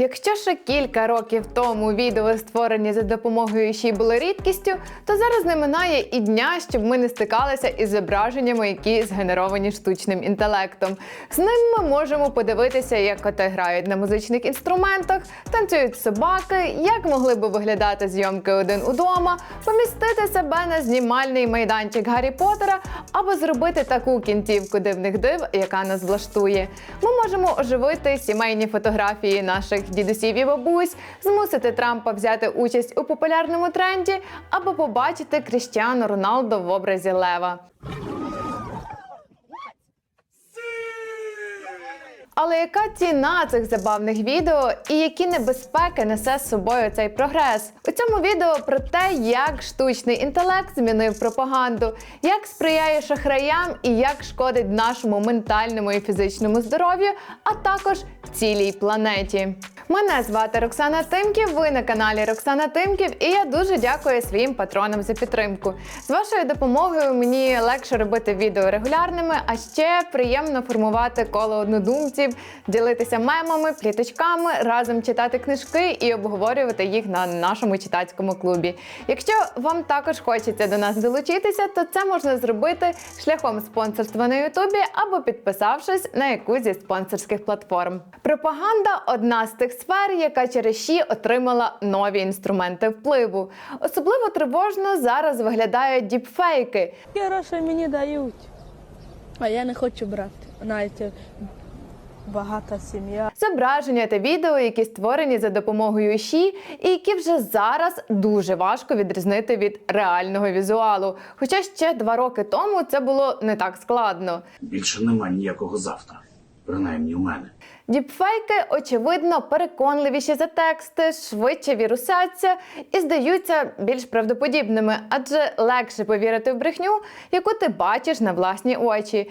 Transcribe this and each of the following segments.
Якщо ще кілька років тому відео створені за допомогою ще й були рідкістю, то зараз не минає і дня, щоб ми не стикалися із зображеннями, які згенеровані штучним інтелектом. З ним ми можемо подивитися, як коти грають на музичних інструментах, танцюють собаки, як могли би виглядати зйомки один удома, помістити себе на знімальний майданчик Гаррі Поттера або зробити таку кінцівку дивних див, яка нас влаштує. Ми можемо оживити сімейні фотографії наших дідусів і бабусь, змусити Трампа взяти участь у популярному тренді або побачити Кріштіану Роналду в образі Лева. Але яка ціна цих забавних відео і які небезпеки несе з собою цей прогрес? У цьому відео про те, як штучний інтелект змінив пропаганду, як сприяє шахраям і як шкодить нашому ментальному і фізичному здоров'ю, а також цілій планеті. Мене звати Роксана Тимків. Ви на каналі Роксана Тимків, і я дуже дякую своїм патронам за підтримку. З вашою допомогою мені легше робити відео регулярними, а ще приємно формувати коло однодумців, ділитися мемами, пліточками, разом читати книжки і обговорювати їх на нашому читацькому клубі. Якщо вам також хочеться до нас долучитися, то це можна зробити шляхом спонсорства на Ютубі або підписавшись на якусь зі спонсорських платформ. Пропаганда одна з тих сфер, яка через ШІ отримала нові інструменти впливу. Особливо тривожно зараз виглядають діпфейки, Гроші мені дають, а я не хочу брати. Знаєте, багата сім'я. зображення та відео, які створені за допомогою ШІ, і які вже зараз дуже важко відрізнити від реального візуалу. Хоча ще два роки тому це було не так складно. Більше нема ніякого завтра, принаймні у мене. Діпфейки, очевидно, переконливіші за тексти, швидше вірусяться і здаються більш правдоподібними, адже легше повірити в брехню, яку ти бачиш на власні очі.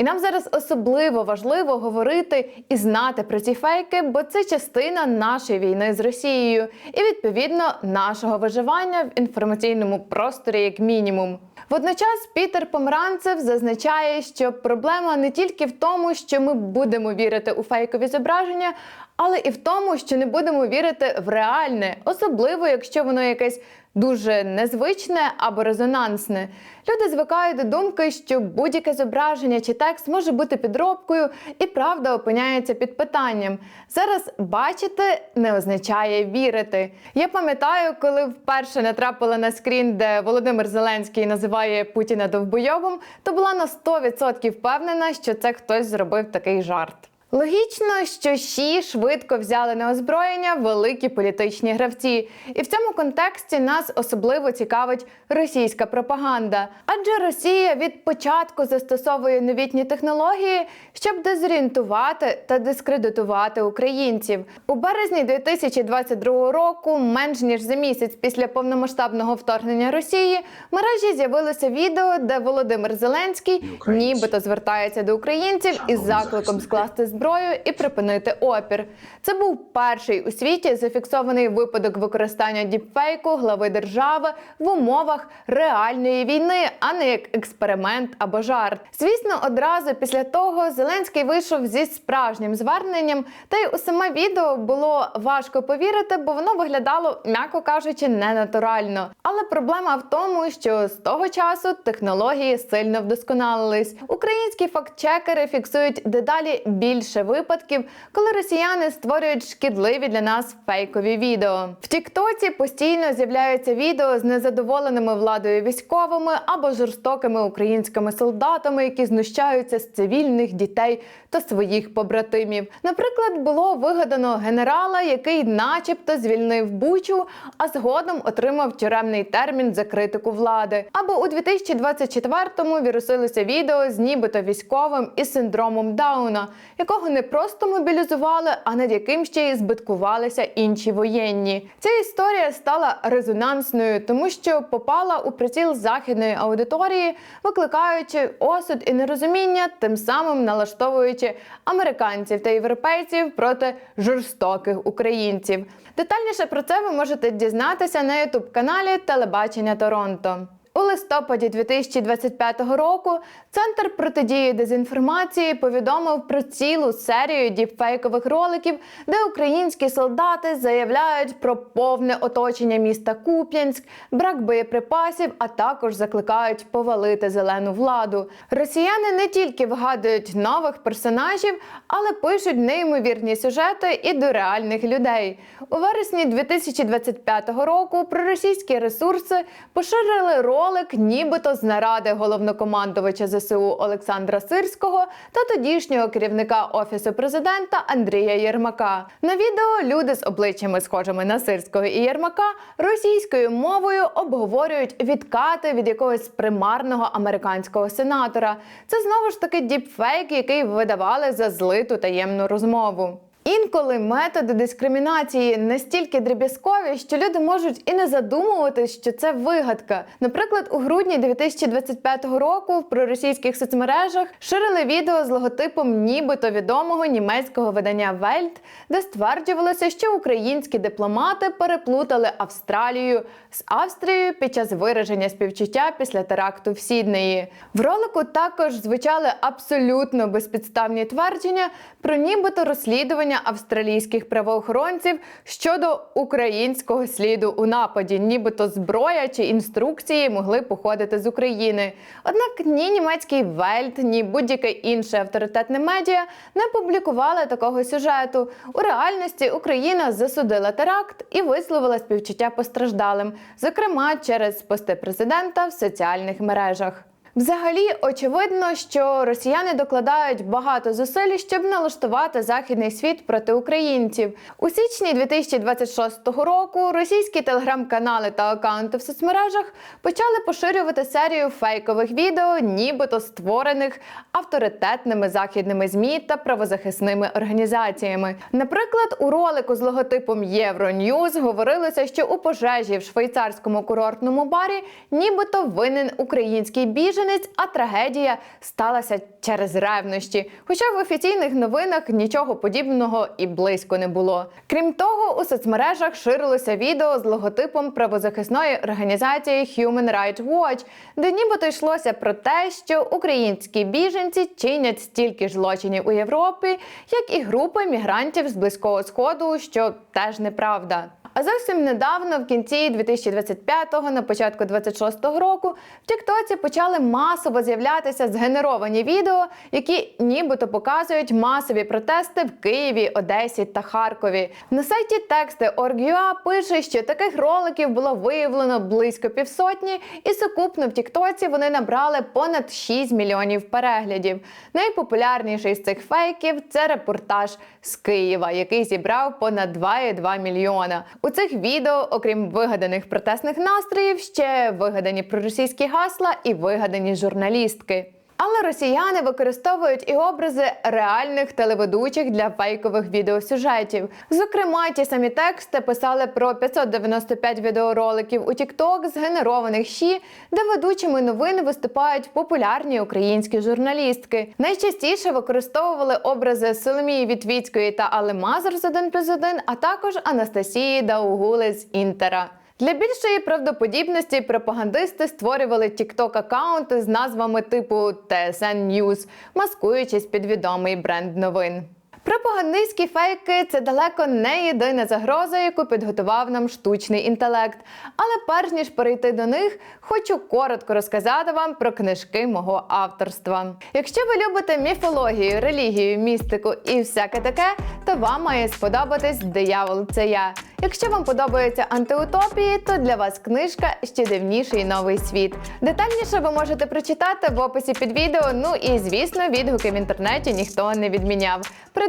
І нам зараз особливо важливо говорити і знати про ці фейки, бо це частина нашої війни з Росією і відповідно нашого виживання в інформаційному просторі, як мінімум. Водночас Пітер Помранцев зазначає, що проблема не тільки в тому, що ми будемо вірити у фейкові зображення, але і в тому, що не будемо вірити в реальне, особливо якщо воно якесь дуже незвичне або резонансне. Люди звикають до думки, що будь-яке зображення чи текст може бути підробкою, і правда опиняється під питанням. Зараз бачити не означає вірити. Я пам'ятаю, коли вперше натрапила на скрін, де Володимир Зеленський називає Путіна довбойовим, то була на 100% впевнена, що це хтось зробив такий жарт. Логічно, що ЩІ швидко взяли на озброєння великі політичні гравці, і в цьому контексті нас особливо цікавить російська пропаганда. Адже Росія від початку застосовує новітні технології, щоб дезорієнтувати та дискредитувати українців. У березні 2022 року, менш ніж за місяць після повномасштабного вторгнення Росії, в мережі з'явилося відео, де Володимир Зеленський нібито звертається до українців із закликом скласти зброю і припинити опір. Це був перший у світі зафіксований випадок використання діпфейку глави держави в умовах реальної війни, а не як експеримент або жарт. Звісно, одразу після того Зеленський вийшов зі справжнім зверненням, та й у саме відео було важко повірити, бо воно виглядало, м'яко кажучи, ненатурально. Але проблема в тому, що з того часу технології сильно вдосконалились. Українські фактчекери фіксують дедалі більше випадків, коли росіяни створюють шкідливі для нас фейкові відео. В Тіктоці постійно з'являються відео з незадоволеними владою військовими або жорстокими українськими солдатами, які знущаються з цивільних дітей та своїх побратимів. Наприклад, було вигадано генерала, який, начебто, звільнив Бучу, а згодом отримав тюремний термін за критику влади. Або у 2024-му вірусилося відео з нібито військовим із синдромом Дауна, якого не просто мобілізували, а над яким ще й збиткувалися інші воєнні. Ця історія стала резонансною, тому що попала у приціл західної аудиторії, викликаючи осуд і нерозуміння, тим самим налаштовуючи американців та європейців проти жорстоких українців. Детальніше про це ви можете дізнатися на ютуб каналі Телебачення Торонто. У листопаді 2025 року Центр протидії дезінформації повідомив про цілу серію діпфейкових роликів, де українські солдати заявляють про повне оточення міста Куп'янськ, брак боєприпасів, а також закликають повалити зелену владу. Росіяни не тільки вигадують нових персонажів, але пишуть неймовірні сюжети і до реальних людей. У вересні 2025 року проросійські ресурси поширили ролик, нібито з наради головнокомандувача ЗСУ Олександра Сирського та тодішнього керівника офісу президента Андрія Єрмака. На відео люди з обличчями, схожими на Сирського і Єрмака, російською мовою обговорюють відкати від якогось примарного американського сенатора. Це знову ж таки діпфейк, який видавали за злиту таємну розмову. Інколи методи дискримінації настільки дріб'язкові, що люди можуть і не задумуватись, що це вигадка. Наприклад, у грудні 2025 року в проросійських соцмережах ширили відео з логотипом нібито відомого німецького видання Welt, де стверджувалося, що українські дипломати переплутали Австралію з Австрією під час вираження співчуття після теракту в Сіднеї. В ролику також звучали абсолютно безпідставні твердження про нібито розслідування австралійських правоохоронців щодо українського сліду у нападі, нібито зброя чи інструкції могли походити з України. Однак ні німецький Вельт, ні будь-яке інше авторитетне медіа не публікували такого сюжету. У реальності Україна засудила теракт і висловила співчуття постраждалим, зокрема через пости президента в соціальних мережах. Взагалі, очевидно, що росіяни докладають багато зусиль, щоб налаштувати західний світ проти українців. У січні 2026 року російські телеграм-канали та акаунти в соцмережах почали поширювати серію фейкових відео, нібито створених авторитетними західними змі та правозахисними організаціями. Наприклад, у ролику з логотипом Євроньюз говорилося, що у пожежі в швейцарському курортному барі нібито винен український біженець, а трагедія сталася через ревнощі. Хоча в офіційних новинах нічого подібного і близько не було. Крім того, у соцмережах ширилося відео з логотипом правозахисної організації Human Rights Watch, де нібито йшлося про те, що українські біженці чинять стільки ж злочинів у Європі, як і групи мігрантів з близького сходу, що теж неправда. А зовсім недавно, в кінці 2025-го, на початку 26-го року, в Тіктоці почали масово з'являтися згенеровані відео, які нібито показують масові протести в Києві, Одесі та Харкові. На сайті тексти Org.ua пише, що таких роликів було виявлено близько півсотні, і сукупно в Тіктоці вони набрали понад 6 мільйонів переглядів. Найпопулярніший з цих фейків це репортаж з Києва, який зібрав понад 2,2 мільйона. У цих відео, окрім вигаданих протестних настроїв, ще вигадані проросійські гасла і вигадані журналістки. Але росіяни використовують і образи реальних телеведучих для фейкових відеосюжетів. Зокрема, ті самі тексти писали про 595 відеороликів у TikTok, згенерованих щі, де ведучими новин виступають популярні українські журналістки. Найчастіше використовували образи Соломії Вітвіцької та Али Мазур з 1 плюс 1, а також Анастасії Даугули з Інтера. Для більшої правдоподібності пропагандисти створювали тікток акаунти з назвами типу TSN News, маскуючись під відомий бренд новин. Пропагандистські фейки це далеко не єдина загроза, яку підготував нам штучний інтелект. Але перш ніж перейти до них, хочу коротко розказати вам про книжки мого авторства. Якщо ви любите міфологію, релігію, містику і всяке таке, то вам має сподобатись Диявол це я. Якщо вам подобаються антиутопії, то для вас книжка ще дивніший новий світ. Детальніше ви можете прочитати в описі під відео. Ну і звісно, відгуки в інтернеті ніхто не відміняв.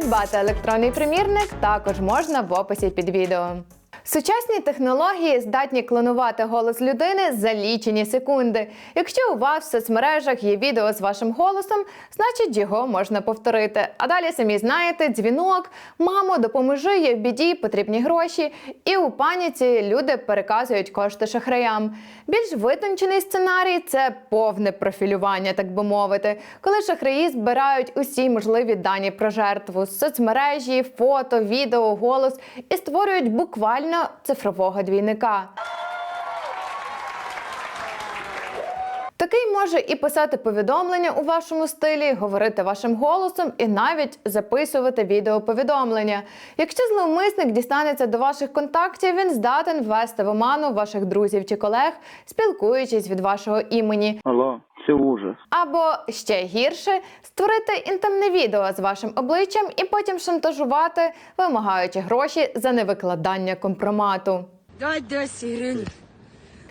Придбати електронний примірник також можна в описі під відео. Сучасні технології здатні клонувати голос людини за лічені секунди. Якщо у вас в соцмережах є відео з вашим голосом, значить його можна повторити. А далі самі знаєте, дзвінок, мамо, допоможи, є в біді, потрібні гроші. І у паніці люди переказують кошти шахраям. Більш витончений сценарій це повне профілювання, так би мовити, коли шахраї збирають усі можливі дані про жертву соцмережі, фото, відео, голос і створюють буквально цифрового двійника. Такий може і писати повідомлення у вашому стилі, говорити вашим голосом і навіть записувати відеоповідомлення. Якщо зловмисник дістанеться до ваших контактів, він здатен ввести в оману ваших друзів чи колег, спілкуючись від вашого імені. Алло, це ужас. Або ще гірше створити інтимне відео з вашим обличчям і потім шантажувати, вимагаючи гроші за невикладання компромату. Дай 10 гривень.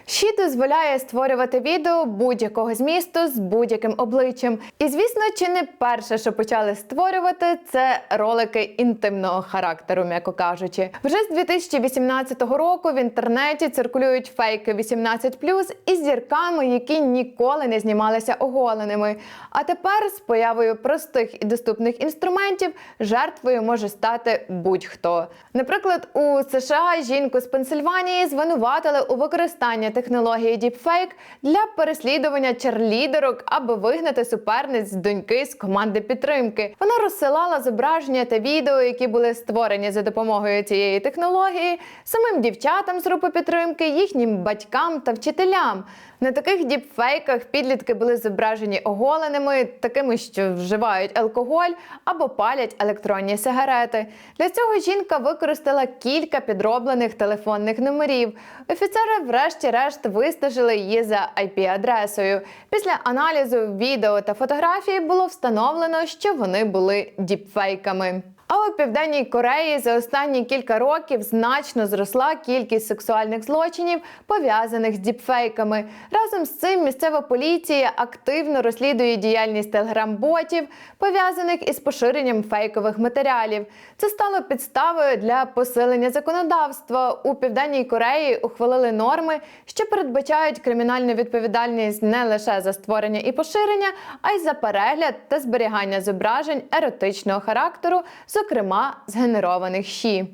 Щі дозволяє створювати відео будь-якого змісту з будь-яким обличчям. І звісно, чи не перше, що почали створювати, це ролики інтимного характеру, м'яко кажучи. Вже з 2018 року в інтернеті циркулюють фейки 18+, із зірками, які ніколи не знімалися оголеними. А тепер з появою простих і доступних інструментів жертвою може стати будь-хто. Наприклад, у США жінку з Пенсильванії звинуватили у використанні технології Deepfake для переслідування черлідерок, аби вигнати суперниць доньки з команди підтримки. Вона розсилала зображення та відео, які були створені за допомогою цієї технології, самим дівчатам з групи підтримки, їхнім батькам та вчителям. На таких діпфейках підлітки були зображені оголеними, такими, що вживають алкоголь або палять електронні сигарети. Для цього жінка використала кілька підроблених телефонних номерів. Офіцери, врешті-решт, вистежили її за IP-адресою. Після аналізу відео та фотографії було встановлено, що вони були діпфейками. А у південній Кореї за останні кілька років значно зросла кількість сексуальних злочинів, пов'язаних з діпфейками. Разом з цим місцева поліція активно розслідує діяльність телеграм-ботів, пов'язаних із поширенням фейкових матеріалів. Це стало підставою для посилення законодавства. У південній Кореї ухвалили норми, що передбачають кримінальну відповідальність не лише за створення і поширення, а й за перегляд та зберігання зображень еротичного характеру, зокрема згенерованих щі.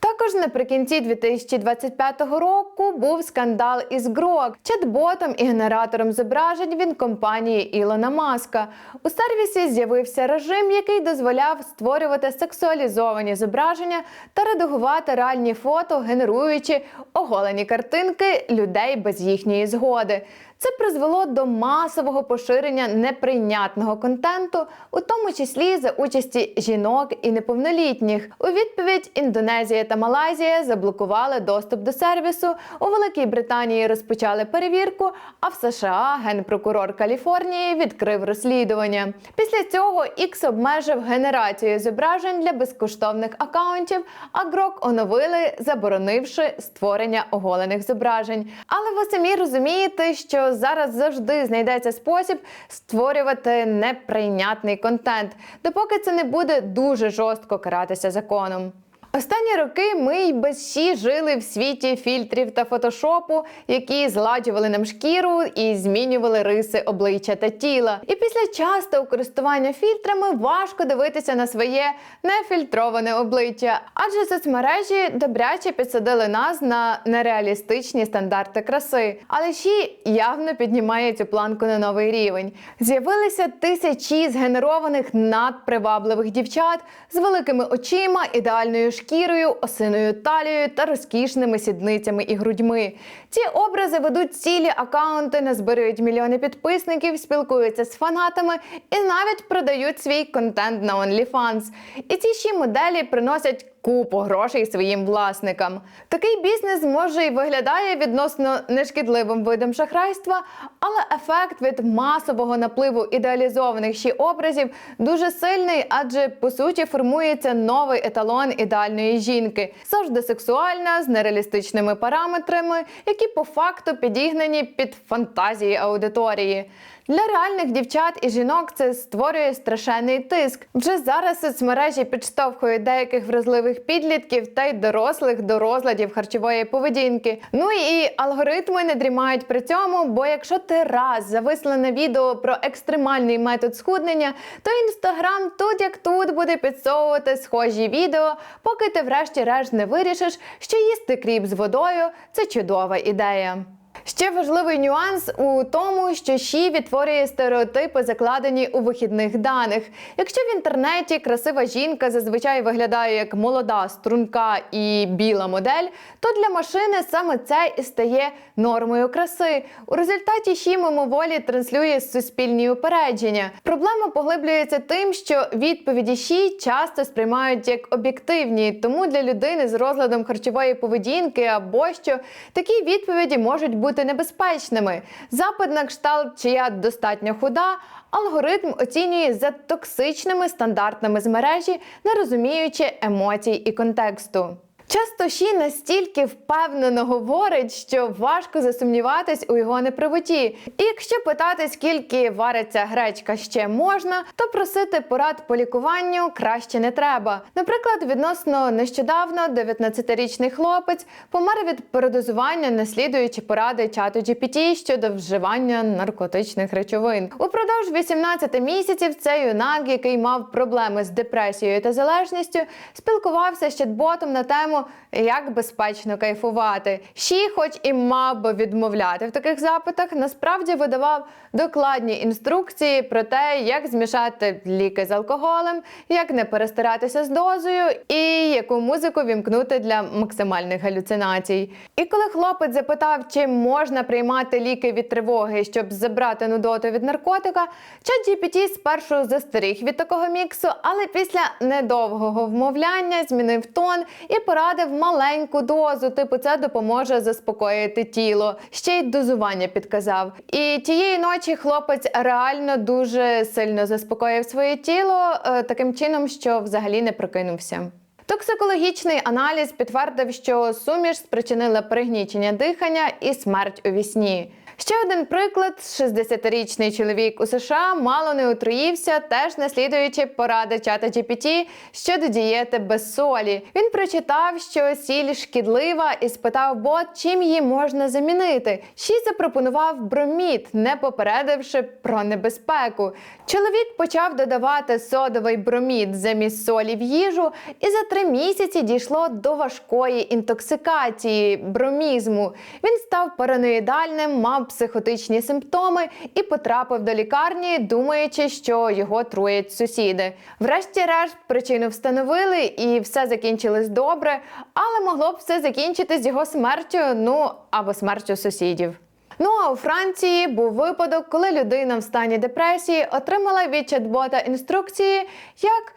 Також наприкінці 2025 року був скандал із Grok, чат-ботом і генератором зображень від компанії Ілона Маска. У сервісі з'явився режим, який дозволяв створювати сексуалізовані зображення та редагувати реальні фото, генеруючи оголені картинки людей без їхньої згоди. Це призвело до масового поширення неприйнятного контенту, у тому числі за участі жінок і неповнолітніх. У відповідь Індонезія та Малайзія заблокували доступ до сервісу. У Великій Британії розпочали перевірку. А в США генпрокурор Каліфорнії відкрив розслідування. Після цього X обмежив генерацію зображень для безкоштовних акаунтів. А Грок оновили, заборонивши створення оголених зображень. Але ви самі розумієте, що зараз завжди знайдеться спосіб створювати неприйнятний контент, допоки це не буде дуже жорстко каратися законом. Останні роки ми й без щі жили в світі фільтрів та фотошопу, які зладжували нам шкіру і змінювали риси обличчя та тіла. І після частого користування фільтрами важко дивитися на своє нефільтроване обличчя, адже соцмережі добряче підсадили нас на нереалістичні стандарти краси. Але щі явно піднімає цю планку на новий рівень. З'явилися тисячі згенерованих надпривабливих дівчат з великими очима, ідеальною шкірою, осиною талією та розкішними сідницями і грудьми. Ці образи ведуть цілі акаунти, назбирають мільйони підписників, спілкуються з фанатами і навіть продають свій контент на OnlyFans. І ці ще моделі приносять купу грошей своїм власникам. Такий бізнес може і виглядає відносно нешкідливим видом шахрайства, але ефект від масового напливу ідеалізованих ще образів дуже сильний, адже по суті формується новий еталон ідеальної жінки, завжди сексуальна, з нереалістичними параметрами, які по факту підігнані під фантазії аудиторії. Для реальних дівчат і жінок це створює страшенний тиск. Вже зараз соцмережі підштовхують деяких вразливих підлітків та й дорослих до розладів харчової поведінки. Ну і алгоритми не дрімають при цьому, бо якщо ти раз зависла на відео про екстремальний метод схуднення, то інстаграм тут як тут буде підсовувати схожі відео, поки ти врешті-решт не вирішиш, що їсти кріп з водою це чудова ідея. Ще важливий нюанс у тому, що ШІ відтворює стереотипи, закладені у вихідних даних. Якщо в інтернеті красива жінка зазвичай виглядає як молода, струнка і біла модель, то для машини саме це і стає нормою краси. У результаті ШІ мимоволі транслює суспільні упередження. Проблема поглиблюється тим, що відповіді ШІ часто сприймають як об'єктивні, тому для людини з розладом харчової поведінки або що такі відповіді можуть бути небезпечними. Запит на кшталт, чия достатньо худа, алгоритм оцінює за токсичними стандартами з мережі, не розуміючи емоцій і контексту. Часто Ші настільки впевнено говорить, що важко засумніватись у його неправоті. І якщо питати, скільки вариться гречка ще можна, то просити порад по лікуванню краще не треба. Наприклад, відносно нещодавно 19-річний хлопець помер від передозування, наслідуючи поради чату GPT щодо вживання наркотичних речовин. Упродовж 18 місяців цей юнак, який мав проблеми з депресією та залежністю, спілкувався з чат-ботом на тему як безпечно кайфувати. Ші, хоч і мав би відмовляти в таких запитах, насправді видавав докладні інструкції про те, як змішати ліки з алкоголем, як не перестаратися з дозою і яку музику вімкнути для максимальних галюцинацій. І коли хлопець запитав, чи можна приймати ліки від тривоги, щоб забрати нудоту від наркотика, ChatGPT спершу застеріг від такого міксу, але після недовгого вмовляння змінив тон і порадив маленьку дозу. Типу, це допоможе заспокоїти тіло. Ще й дозування підказав. І тієї ночі хлопець реально дуже сильно заспокоїв своє тіло е, таким чином, що взагалі не прокинувся. Токсикологічний аналіз підтвердив, що суміш спричинила пригнічення дихання і смерть у вісні. Ще один приклад: 60-річний чоловік у США мало не отруївся, теж наслідуючи поради чата GPT щодо дієти без солі. Він прочитав, що сіль шкідлива, і спитав бот, чим її можна замінити. Ші запропонував бромід, не попередивши про небезпеку. Чоловік почав додавати содовий бромід замість солі в їжу, і за три місяці дійшло до важкої інтоксикації, бромізму. Він став параноїдальним, мав психотичні симптоми і потрапив до лікарні, думаючи, що його труять сусіди. Врешті-решт причину встановили, і все закінчилось добре, але могло б все закінчитись його смертю, ну або смертю сусідів. Ну а у Франції був випадок, коли людина в стані депресії отримала від чат-бота інструкції, як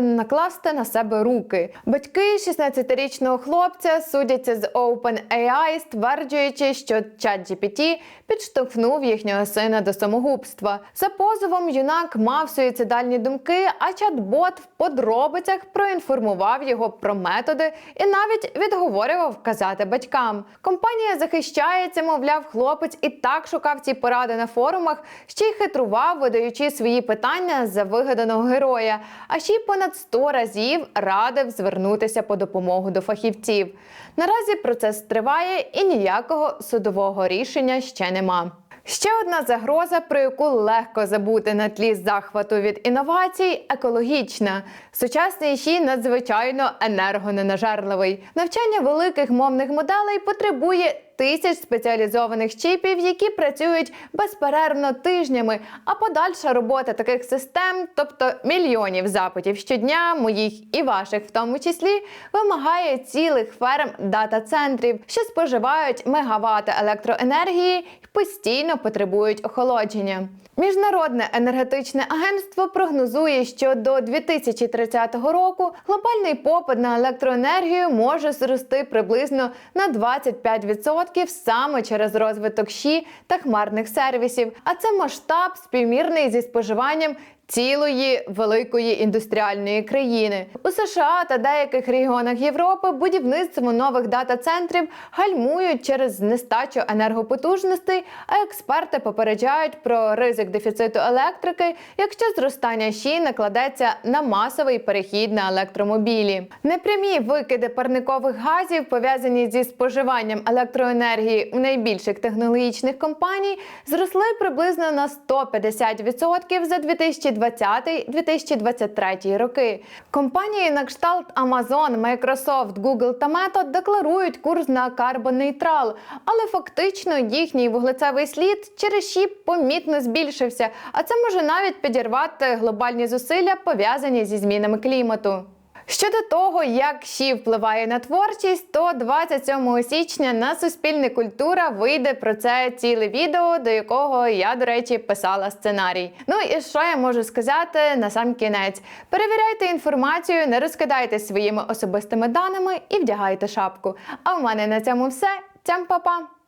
накласти на себе руки. Батьки 16-річного хлопця судяться з OpenAI, стверджуючи, що ChatGPT підштовхнув їхнього сина до самогубства. За позовом юнак мав суїцидальні думки, а чат-бот в подробицях проінформував його про методи і навіть відговорював казати батькам. Компанія захищається, мовляв, хлопець і так шукав ці поради на форумах, ще й хитрував, видаючи свої питання за вигаданого героя. А ще й понад 100 разів радив звернутися по допомогу до фахівців. Наразі процес триває і ніякого судового рішення ще нема. Ще одна загроза, про яку легко забути на тлі захвату від інновацій, екологічна. Сучасний ЩІ надзвичайно енергоненажерливий. Навчання великих мовних моделей потребує тисяч спеціалізованих чіпів, які працюють безперервно тижнями. А подальша робота таких систем, тобто мільйонів запитів щодня, моїх і ваших в тому числі, вимагає цілих ферм дата-центрів, що споживають мегавати електроенергії і постійно потребують охолодження. Міжнародне енергетичне агентство прогнозує, що до 2030 року глобальний попит на електроенергію може зрости приблизно на 25% саме через розвиток ЩІ та хмарних сервісів. А це масштаб співмірний зі споживанням цілої великої індустріальної країни у США та деяких регіонах Європи будівництво нових дата-центрів гальмують через нестачу енергопотужностей, а експерти попереджають про ризик дефіциту електрики, якщо зростання ЩІ накладеться на масовий перехід на електромобілі. Непрямі викиди парникових газів, пов'язані зі споживанням електроенергії у найбільших технологічних компаній, зросли приблизно на 150% за 2010 2020-2023 роки. Компанії на кшталт Amazon, Microsoft, Google та Meta декларують курс на карбонейтрал, але фактично їхній вуглецевий слід через ЩІП помітно збільшився, а це може навіть підірвати глобальні зусилля, пов'язані зі змінами клімату. Щодо того, як ЩІ впливає на творчість, то 27 січня на Суспільне культура вийде про це ціле відео, до якого я, до речі, писала сценарій. Ну і що я можу сказати на сам кінець? Перевіряйте інформацію, не розкидайте своїми особистими даними і вдягайте шапку. А в мене на цьому все. Цям па-па!